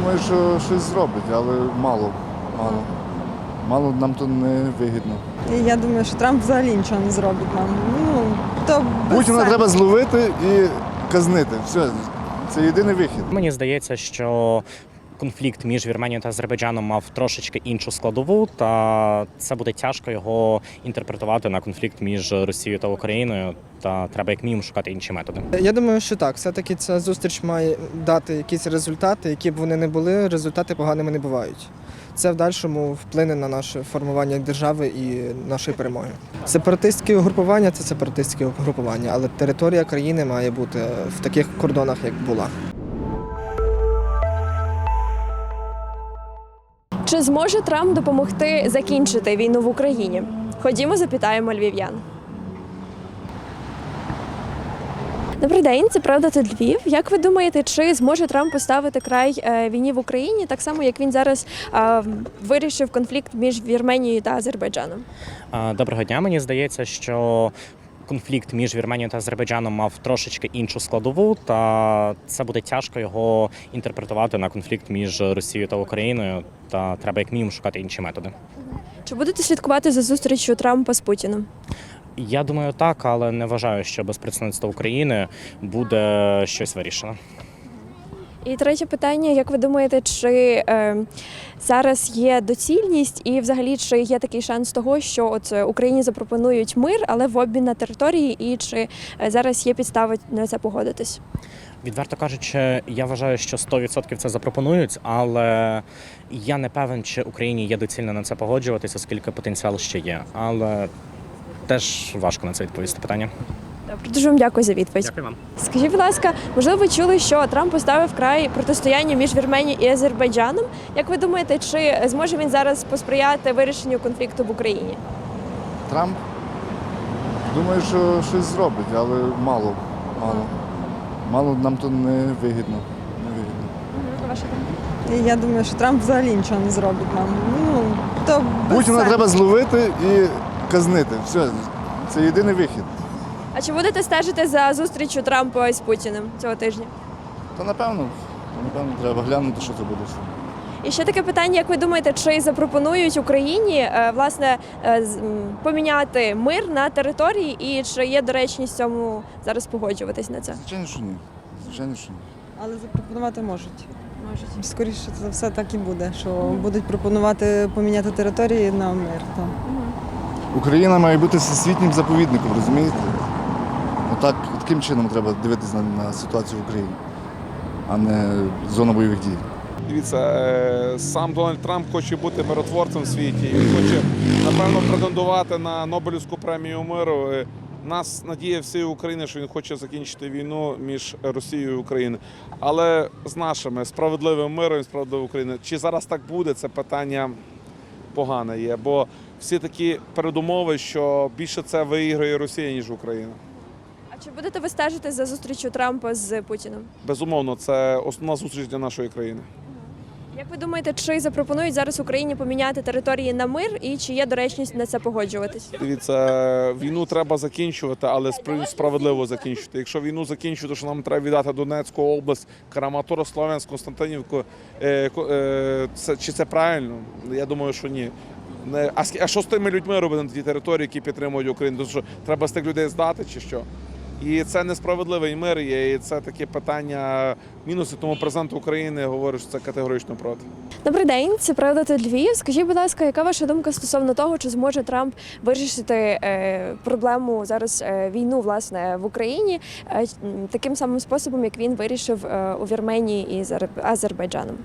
Думаю, що щось зробить, але мало. Мало. Мало нам то не вигідно. І я думаю, що Трамп взагалі нічого не зробить нам. Ну, то Путіна сенсу. треба зловити і казнити. Все, це єдиний вихід. Мені здається, що конфлікт між Вірменією та Азербайджаном мав трошечки іншу складову, та це буде тяжко його інтерпретувати на конфлікт між Росією та Україною. Та треба як мінімум шукати інші методи. Я думаю, що так. Все-таки ця зустріч має дати якісь результати, які б вони не були, результати поганими не бувають. Це в дальшому вплине на наше формування держави і нашої перемоги. Сепаратистське угрупування це сепаратистське угрупування, але територія країни має бути в таких кордонах, як була. Чи зможе Трамп допомогти закінчити війну в Україні? Ходімо, запитаємо львів'ян. Добрий день, це правда тут Львів. Як ви думаєте, чи зможе Трамп поставити край е, війні в Україні, так само як він зараз вирішив конфлікт між Вірменією та Азербайджаном? Доброго дня. Мені здається, що конфлікт між Вірменією та Азербайджаном мав трошечки іншу складову, та це буде тяжко його інтерпретувати на конфлікт між Росією та Україною. Та треба як мінімум шукати інші методи. Чи будете слідкувати за зустрічю Трампа з Путіним? Я думаю, так, але не вважаю, що без представництва України буде щось вирішено. І третє питання: як ви думаєте, чи е, зараз є доцільність, і взагалі чи є такий шанс того, що от е, Україні запропонують мир, але в обмін на території, і чи е, зараз є підстави на це погодитись? Відверто кажучи, я вважаю, що 100% це запропонують, але я не певен, чи Україні є доцільно на це погоджуватися, оскільки потенціал ще є. Але теж важко на це відповісти питання. Добре, дуже вам дякую за відповідь. Дякую вам. Скажіть, будь ласка, можливо, ви чули, що Трамп поставив край протистоянню між Вірменією і Азербайджаном? Як ви думаєте, чи зможе він зараз посприяти вирішенню конфлікту в Україні? Трамп. Думаю, що щось зробить, але мало. Мало. Мало нам то не вигідно. Не вигідно. І я думаю, що Трамп взагалі нічого не зробить нам. Ну, то без Путіна сенсу. треба зловити і казнити. Все, це єдиний вихід. А чи будете стежити за зустрічю Трампа з Путіним цього тижня? То напевно, напевно, треба глянути, що це буде. І ще таке питання: як ви думаєте, чи запропонують Україні е, власне е, з- м, поміняти мир на території, і чи є доречність цьому зараз погоджуватись на це? Звичайно, що ні. Звичайно, що ні. Але запропонувати можуть. Можуть. Скоріше за все так і буде, що будуть пропонувати поміняти території на мир. Так. Україна має бути всесвітнім заповідником, розумієте? Отак, таким чином треба дивитися на, на ситуацію в Україні, а не зона бойових дій. Дивіться, е, сам Дональд Трамп хоче бути миротворцем в світі. Він хоче, напевно, претендувати на Нобелівську премію миру. Е, Нас надія всієї України, що він хоче закінчити війну між Росією і Україною. Але з нашими справедливим миром і справедливою Україною. Чи зараз так буде, це питання погане є. Бо всі такі передумови, що більше це виіграє Росія, ніж Україна. А чи будете ви стежити за зустрічю Трампа з Путіним? Безумовно, це основна зустріч для нашої країни. Як ви думаєте, чи запропонують зараз Україні поміняти території на мир, і чи є доречність на це погоджуватись? Дивіться, війну треба закінчувати, але справедливо закінчувати. Якщо війну закінчувати, то що нам треба віддати Донецьку область, Краматорськ, Слов'янськ, Константинівку. Е, е, це, чи це правильно? Я думаю, що ні. А, що з тими людьми робити на тій території, які підтримують Україну? То що треба з тих людей здати чи що? І це несправедливий мир є, і це таке питання мінуси. Тому президент України говорить, що це категорично проти. Добрий день, це правда тут Львів. Скажіть, будь ласка, яка ваша думка стосовно того, чи зможе Трамп вирішити е, проблему зараз е, війну власне в Україні е, таким самим способом, як він вирішив у Вірменії і з Азербайджаном?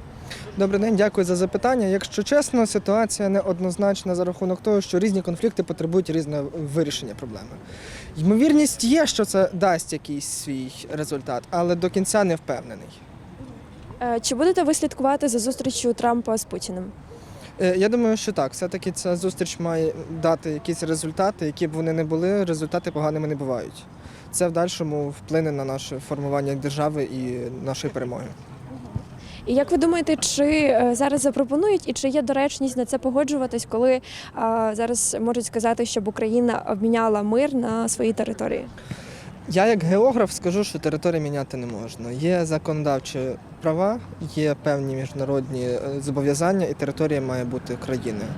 Добрий день, дякую за запитання. Якщо чесно, ситуація неоднозначна за рахунок того, що різні конфлікти потребують різного вирішення проблеми. Ймовірність є, що це дасть якийсь свій результат, але до кінця не впевнений. Е, Чи будете ви слідкувати за зустрічю Трампа з Путіним? Е, Я думаю, що так. Все-таки ця зустріч має дати якісь результати, які б вони не були, результати поганими не бувають. Це в дальшому вплине на наше формування держави і нашої перемоги. І як ви думаєте, чи е, зараз запропонують і чи є доречність на це погоджуватись, коли е, зараз можуть сказати, щоб Україна обміняла мир на своїй території? Я як географ скажу, що територію міняти не можна. Є законодавчі права, є певні міжнародні е, зобов'язання, і територія має бути країною.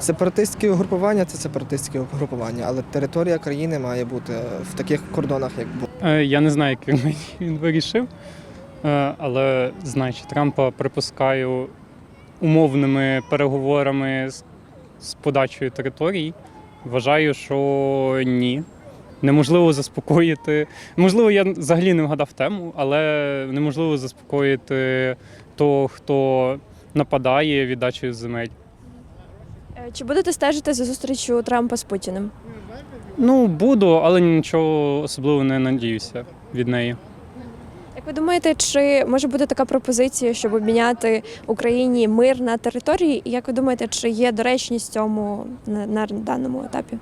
Сепаратистські угрупування це сепаратистські угрупування, але територія країни має бути в таких кордонах, як було. Я не знаю, яким він вирішив, але знаючи Трампа, припускаю умовними переговорами з, з подачею територій. Вважаю, що ні. Неможливо заспокоїти. Можливо, я взагалі не вгадав тему, але неможливо заспокоїти того, хто нападає віддачею земель. Е, Чи будете стежити за зустрічю Трампа з Путіним? Ну, буду, але нічого особливо не надіюся від неї. Ви думаєте, чи може бути така пропозиція, щоб обміняти Україні мир на території? І як ви думаєте, чи є доречність цьому на, на даному етапі?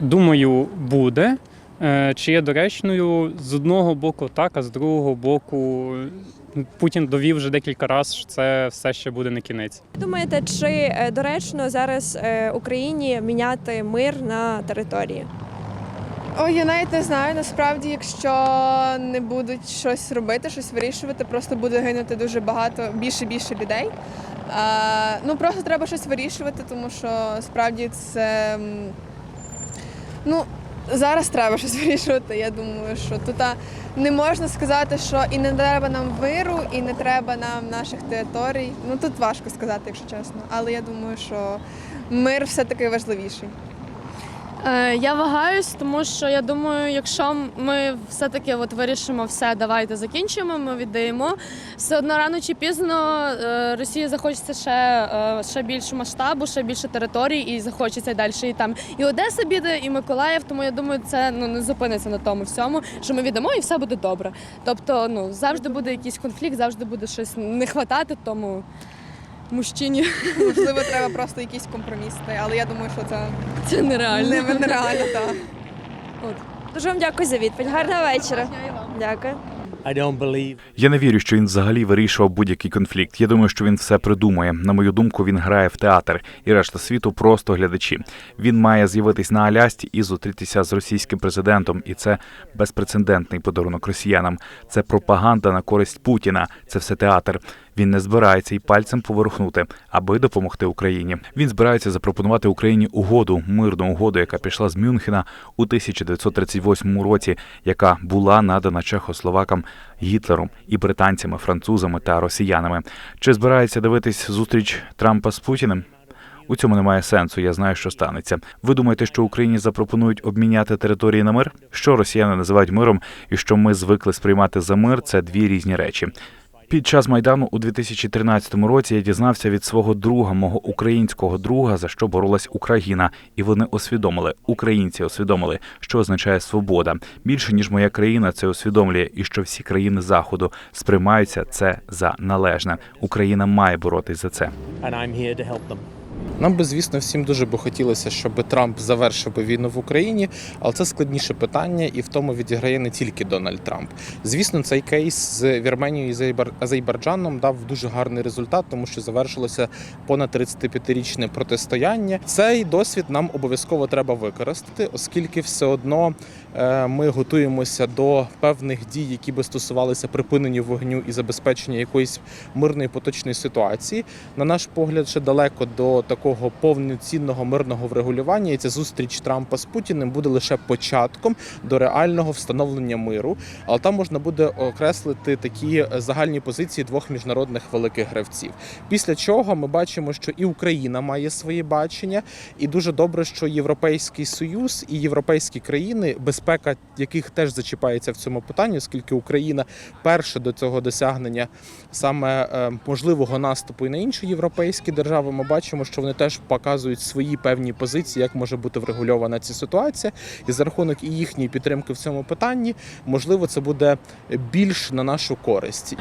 Думаю, буде. Е, Чи є доречною? З одного боку так, а з другого боку Путін довів вже декілька разів, що це все ще буде не кінець. Думаєте, чи е, доречно зараз е, Україні міняти мир на території? Ой, я навіть не знаю. Насправді, якщо не будуть щось робити, щось вирішувати, просто буде гинути дуже багато більше більше людей. А, ну просто треба щось вирішувати, тому що справді це ну зараз треба щось вирішувати. Я думаю, що тут не можна сказати, що і не треба нам миру, і не треба нам наших територій. Ну тут важко сказати, якщо чесно. Але я думаю, що мир все-таки важливіший. Е, Я вагаюсь, тому що я думаю, якщо ми все-таки от вирішимо все, давайте закінчимо, ми віддаємо. Все одно рано чи пізно е, Росії захочеться ще, е, ще більше масштабу, ще більше територій, і захочеться далі. І там і Одеса піде, і Миколаїв. Тому я думаю, це ну не зупиниться на тому всьому, що ми віддамо і все буде добре. Тобто, ну завжди буде якийсь конфлікт, завжди буде щось не хватати тому мужчині. Можливо, треба просто якийсь компроміс, та- але я думаю, що це Це нереально. не- нереально. Так. Дуже вам дякую за відповідь. Гарного вечора. Дякую. I don't believe Я не вірю, що він взагалі вирішував будь-який конфлікт. Я думаю, що він все придумує. На мою думку, він грає в театр, і решта світу просто глядачі. Він має з'явитись на Алясці і зустрітися з російським президентом, і це безпрецедентний подарунок росіянам. Це пропаганда на користь Путіна. Це все театр. Він не збирається і пальцем поворухнути, аби допомогти Україні. Він збирається запропонувати Україні угоду, мирну угоду, яка пішла з Мюнхена у 1938 році, яка була надана чехословакам Гітлером і британцями, французами та росіянами. Чи збирається дивитись зустріч Трампа з Путіним? У цьому немає сенсу. Я знаю, що станеться. Ви думаєте, що Україні запропонують обміняти території на мир? Що росіяни називають миром, і що ми звикли сприймати за мир, це дві різні речі. Під час майдану у 2013 році я дізнався від свого друга, мого українського друга, за що боролась Україна, і вони усвідомили, українці усвідомили, що означає свобода. Більше ніж моя країна це усвідомлює, і що всі країни заходу сприймаються це за належне. Україна має боротись за це. and I'm here to help them. Нам би, звісно, всім дуже би хотілося, щоб Трамп завершив би війну в Україні, але це складніше питання, і в тому відіграє не тільки Дональд Трамп. Звісно, цей кейс з Вірменією і Азербайджаном Азербайджаном дав дуже гарний результат, тому що завершилося понад 35-річне протистояння. Цей досвід нам обов'язково треба використати, оскільки все одно е, ми готуємося до певних дій, які би стосувалися припинення вогню і забезпечення якоїсь мирної поточної ситуації. На наш погляд, ще далеко до такого повноцінного мирного врегулювання. І ця зустріч Трампа з Путіним буде лише початком до реального встановлення миру. Але там можна буде окреслити такі загальні позиції двох міжнародних великих гравців. Після чого ми бачимо, що і Україна має своє бачення, і дуже добре, що Європейський Союз і європейські країни, безпека яких теж зачіпається в цьому питанні, оскільки Україна перша до цього досягнення саме е, можливого наступу і на інші європейські держави, ми бачимо, що теж показують свої певні позиції, як може бути врегульована ця ситуація, і за рахунок і їхньої підтримки в цьому питанні, можливо, це буде більш на нашу користь.